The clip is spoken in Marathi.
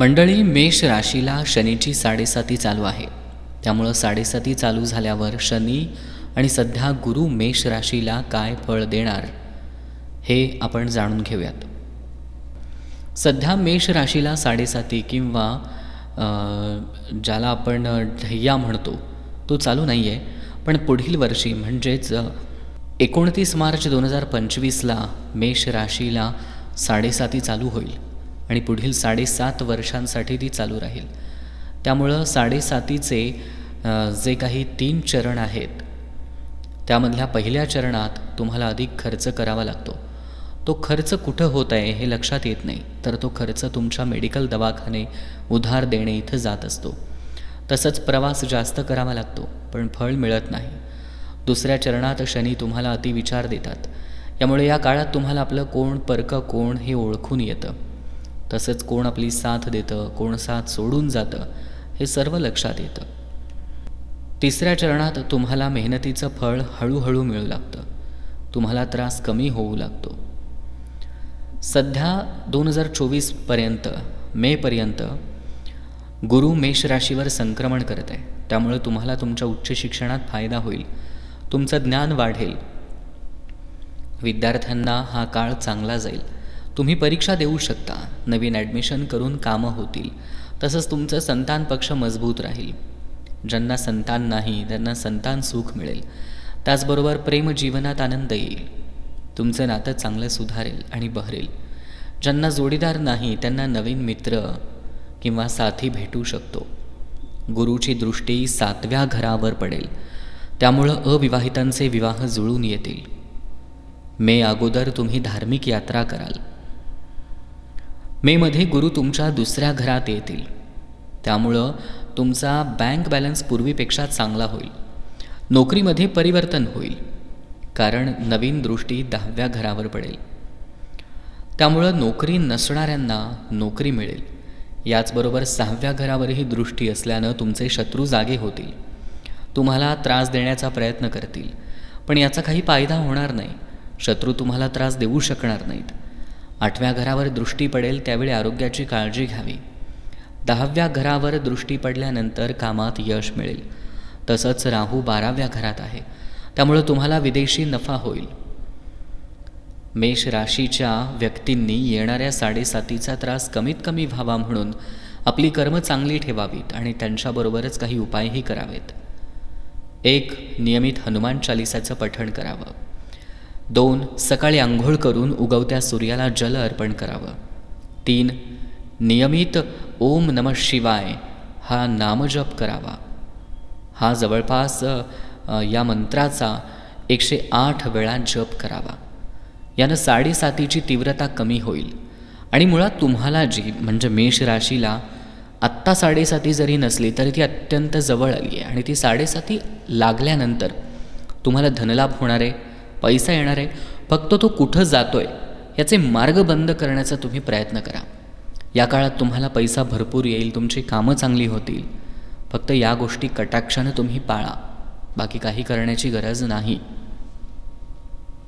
मंडळी मेष राशीला शनीची साडेसाती चालू आहे. त्यामुळं साडेसाती चालू झाल्यावर शनी आणि सध्या गुरु मेष राशीला काय फळ देणार हे आपण जाणून घेऊयात. सध्या मेष राशीला साडेसाती किंवा ज्याला आपण ढय्या म्हणतो तो चालू नाही आहे पण पुढील वर्षी म्हणजेच एकोणतीस मार्च दोन हजार पंचवीसला मेष राशीला साडेसाती चालू होईल. आणि पुढील साडेसात वर्षांसाठी ती चालू राहील. त्यामुळं साडेसातीचे जे काही तीन चरण आहेत त्यामधल्या पहिल्या चरणात तुम्हाला अधिक खर्च करावा लागतो. तो खर्च कुठं होत आहे हे लक्षात येत नाही तर तो खर्च तुमच्या मेडिकल दवाखाने उधार देणे इथं जात असतो. तसंच प्रवास जास्त करावा लागतो पण फळ मिळत नाही. दुसऱ्या चरणात शनी तुम्हाला अतिविचार देतात. यामुळे या काळात तुम्हाला आपलं कोण परकं कोण हे ओळखून येतं. तसंच कोण आपली साथ देतं कोण साथ सोडून जातं हे सर्व लक्षात येतं. तिसऱ्या चरणात तुम्हाला मेहनतीचं फळ हळूहळू मिळू लागतं. तुम्हाला त्रास कमी होऊ लागतो. सध्या दोन हजार चोवीसपर्यंत मेपर्यंत गुरु मेष राशीवर संक्रमण करत. आहे त्यामुळे तुम्हाला तुमच्या उच्च शिक्षणात फायदा होईल. तुमचं ज्ञान वाढेल. विद्यार्थ्यांना हा काळ चांगला जाईल. तुम्ही परीक्षा देऊ शकता. नवीन ॲडमिशन करून कामं होतील. तसंच तुमचं संतान पक्ष मजबूत राहील. ज्यांना संतान नाही त्यांना संतान सुख मिळेल. त्याचबरोबर प्रेम जीवनात आनंद येईल. तुमचं नातं चांगलं सुधारेल आणि बहरेल. ज्यांना जोडीदार नाही त्यांना नवीन मित्र किंवा साथी भेटू शकतो. गुरुची दृष्टी सातव्या घरावर पडेल. त्यामुळं अविवाहितांचे विवाह जुळून येतील. मे अगोदर तुम्ही धार्मिक यात्रा कराल. मेमध्ये गुरु तुमच्या दुसऱ्या घरात येतील. त्यामुळं तुमचा बँक बॅलन्स पूर्वीपेक्षा चांगला होईल. नोकरीमध्ये परिवर्तन होईल. कारण नवीन दृष्टी दहाव्या घरावर पडेल. त्यामुळं नोकरी नसणाऱ्यांना नोकरी मिळेल. याचबरोबर सहाव्या घरावरही दृष्टी असल्यानं तुमचे शत्रू जागे होतील. तुम्हाला त्रास देण्याचा प्रयत्न करतील. पण याचा काही फायदा होणार नाही. शत्रू तुम्हाला त्रास देऊ शकणार नाहीत. आठव्या घरावर दृष्टी पडेल त्यावेळी आरोग्याची काळजी घ्यावी. दहाव्या घरावर दृष्टी पडल्यानंतर कामात यश मिळेल. तसंच राहू बाराव्या घरात आहे. त्यामुळं तुम्हाला विदेशी नफा होईल. मेष राशीच्या व्यक्तींनी येणाऱ्या साडेसातीचा त्रास कमीत कमी व्हावा म्हणून आपली कर्म चांगली ठेवावीत आणि त्यांच्याबरोबरच काही उपायही करावेत. एक नियमित हनुमान चालिसाचं पठण करावं. दोन सकाळी आंघोळ करून उगवत्या सूर्याला जल अर्पण करावं. तीन नियमित ओम नम शिवाय हा नामजप करावा. हा जवळपास या मंत्राचा एकशे आठ वेळा जप करावा. यानं साडेसातीची तीव्रता कमी होईल. आणि मुळात तुम्हाला जी म्हणजे मेष राशीला आत्ता साडेसाती जरी नसली तरी ती अत्यंत जवळ आली आहे आणि ती साडेसाती लागल्यानंतर तुम्हाला धनलाभ होणार आहे. पैसा येणार आहे फक्त तो कुठं जातो आहे याचे मार्ग बंद करण्याचा तुम्ही प्रयत्न करा. या काळात तुम्हाला पैसा भरपूर येईल तुमची कामं चांगली होतील. फक्त या गोष्टी कटाक्षानं तुम्ही पाळा. बाकी काही करण्याची गरज नाही.